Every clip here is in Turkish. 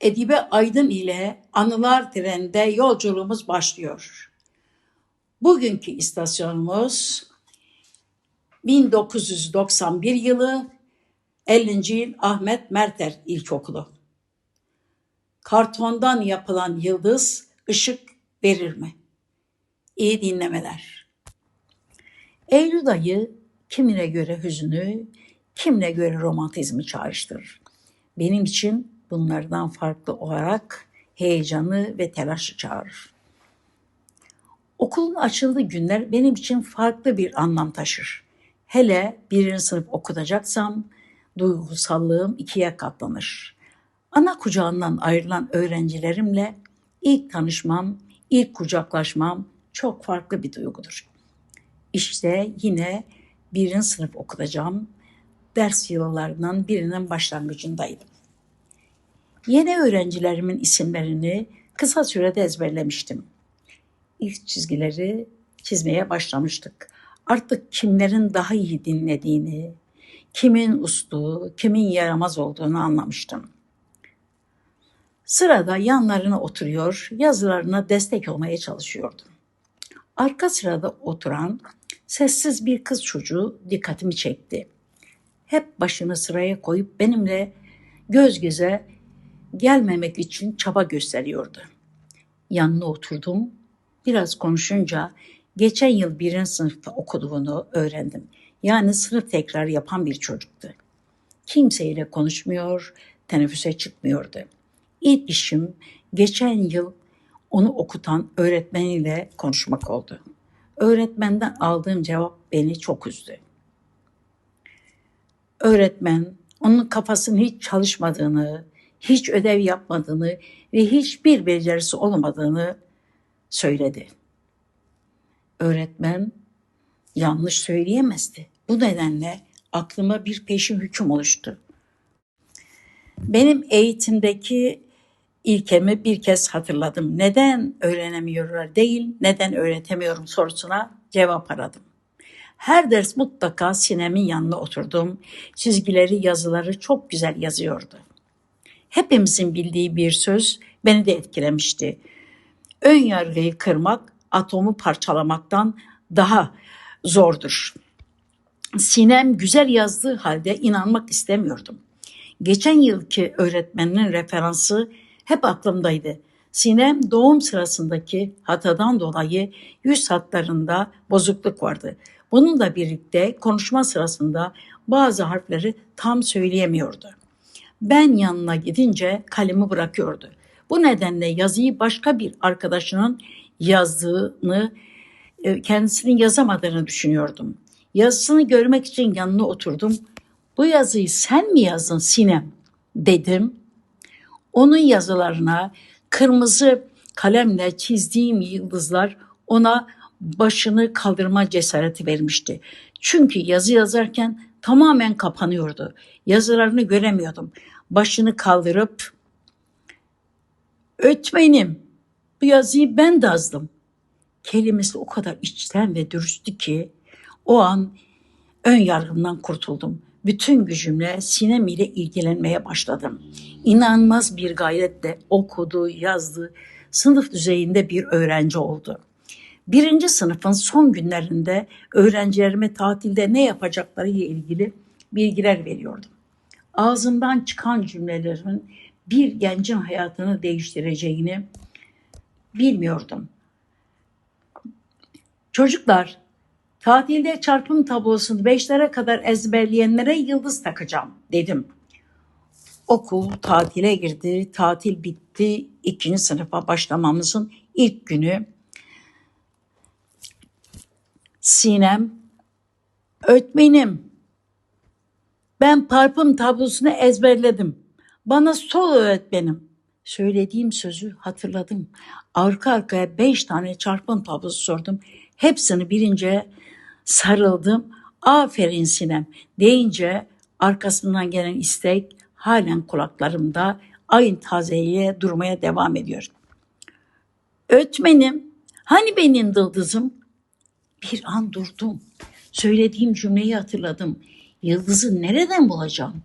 Edibe Aydın ile Anılar Treni'nde yolculuğumuz başlıyor. Bugünkü istasyonumuz 1991 yılı 50. yıl Ahmet Merter İlkokulu. Kartondan yapılan yıldız ışık verir mi? İyi dinlemeler. Eylül ayı kimine göre hüzünü, kimine göre romantizmi çağrıştırır. Benim için bunlardan farklı olarak heyecanı ve telaşı çağırır. Okulun açıldığı günler benim için farklı bir anlam taşır. Hele birinci sınıf okutacaksam duygusallığım ikiye katlanır. Ana kucağından ayrılan öğrencilerimle ilk tanışmam, ilk kucaklaşmam çok farklı bir duygudur. İşte yine birinci sınıf okutacağım ders yıllarından birinin başlangıcındaydım. Yeni öğrencilerimin isimlerini kısa sürede ezberlemiştim. İlk çizgileri çizmeye başlamıştık. Artık kimlerin daha iyi dinlediğini, kimin uslu, kimin yaramaz olduğunu anlamıştım. Sırada yanlarına oturuyor, yazılarına destek olmaya çalışıyordum. Arka sırada oturan sessiz bir kız çocuğu dikkatimi çekti. Hep başını sıraya koyup benimle göz göze gelmemek için çaba gösteriyordu. Yanına oturdum. Biraz konuşunca geçen yıl birinci sınıfta okuduğunu öğrendim. Yani sınıf tekrar yapan bir çocuktu. Kimseyle konuşmuyor, teneffüse çıkmıyordu. İlk işim geçen yıl onu okutan öğretmeniyle konuşmak oldu. Öğretmenden aldığım cevap beni çok üzdü. Öğretmen onun kafasının hiç çalışmadığını, hiç ödev yapmadığını ve hiçbir becerisi olmadığını söyledi. Öğretmen yanlış söyleyemezdi. Bu nedenle aklıma bir peşin hüküm oluştu. Benim eğitimdeki ilkemi bir kez hatırladım. Neden öğrenemiyorlar değil, neden öğretemiyorum sorusuna cevap aradım. Her ders mutlaka Sinem'in yanına oturdum. Çizgileri, yazıları çok güzel yazıyordu. Hepimizin bildiği bir söz beni de etkilemişti. Ön yargıyı kırmak atomu parçalamaktan daha zordur. Sinem güzel yazdığı halde inanmak istemiyordum. Geçen yılki öğretmenin referansı hep aklımdaydı. Sinem doğum sırasındaki hatadan dolayı yüz hatlarında bozukluk vardı. Bununla birlikte konuşma sırasında bazı harfleri tam söyleyemiyordu. Ben yanına gidince kalemi bırakıyordu. Bu nedenle yazıyı başka bir arkadaşının yazdığını, e, kendisinin yazamadığını düşünüyordum. Yazısını görmek için yanına oturdum. Bu yazıyı sen mi yazdın Sinem? dedim. Onun yazılarına kırmızı kalemle çizdiğim yıldızlar ona başını kaldırma cesareti vermişti. Çünkü yazı yazarken tamamen kapanıyordu. Yazılarını göremiyordum. Başını kaldırıp öğretmenim bu yazıyı ben yazdım. Kelimesi o kadar içten ve dürüsttü ki o an ön yargımdan kurtuldum. Bütün gücümle sinem ile ilgilenmeye başladım. İnanılmaz bir gayretle okudu, yazdı. Sınıf düzeyinde bir öğrenci oldu. Birinci sınıfın son günlerinde öğrencilerime tatilde ne yapacakları ile ilgili bilgiler veriyordum. Ağzımdan çıkan cümlelerin bir gencin hayatını değiştireceğini bilmiyordum. Çocuklar, tatilde çarpım tablosunu beşlere kadar ezberleyenlere yıldız takacağım dedim. Okul tatile girdi, tatil bitti. ikinci sınıfa başlamamızın ilk günü Sinem, öğretmenim ben parfüm tablosunu ezberledim. Bana sol öğretmenim. Söylediğim sözü hatırladım. Arka arkaya beş tane çarpım tablosu sordum. Hepsini birince sarıldım. Aferin Sinem deyince arkasından gelen istek halen kulaklarımda aynı tazeliğe durmaya devam ediyor. Öğretmenim, hani benim dıldızım? Bir an durdum. Söylediğim cümleyi hatırladım. Yıldızı nereden bulacağım?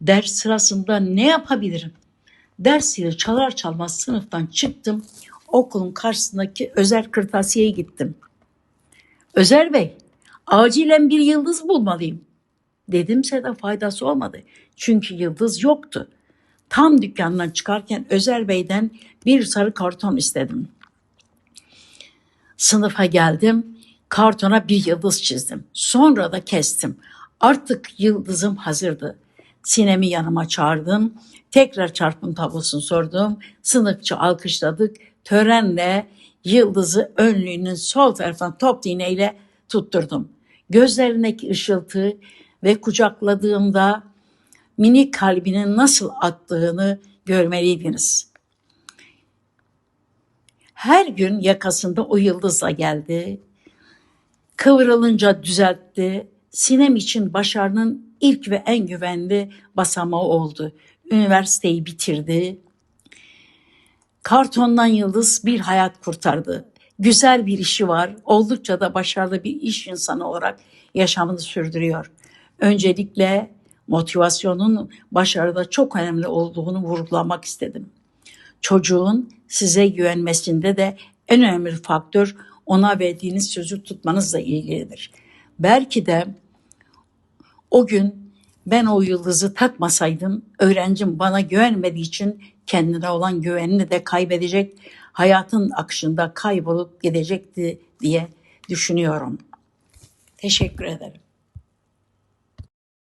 Ders sırasında ne yapabilirim? Ders zili çalar çalmaz sınıftan çıktım. Okulun karşısındaki Özer Kırtasiye'ye gittim. Özer Bey, acilen bir yıldız bulmalıyım. Dedimse de faydası olmadı. Çünkü yıldız yoktu. Tam dükkandan çıkarken Özer Bey'den bir sarı karton istedim. Sınıfa geldim. Kartona bir yıldız çizdim. Sonra da kestim. Artık yıldızım hazırdı. Sinemi yanıma çağırdım. Tekrar çarpım tablosunu sordum. Sınıfça alkışladık. Törenle yıldızı önlüğünün sol tarafından top iğneyle tutturdum. Gözlerindeki ışıltı ve kucakladığımda minik kalbinin nasıl attığını görmeliydiniz. Her gün yakasında o yıldızla geldi. Kıvrılınca düzeltti. Sinem için başarının ilk ve en güvenli basamağı oldu. Üniversiteyi bitirdi. Kartondan yıldız bir hayat kurtardı. Güzel bir işi var. Oldukça da başarılı bir iş insanı olarak yaşamını sürdürüyor. Öncelikle motivasyonun başarıda çok önemli olduğunu vurgulamak istedim. Çocuğun size güvenmesinde de en önemli faktör ona verdiğiniz sözü tutmanızla ilgilidir. Belki de o gün ben o yıldızı takmasaydım öğrencim bana güvenmediği için kendine olan güvenini de kaybedecek, hayatın akışında kaybolup gidecekti diye düşünüyorum. Teşekkür ederim.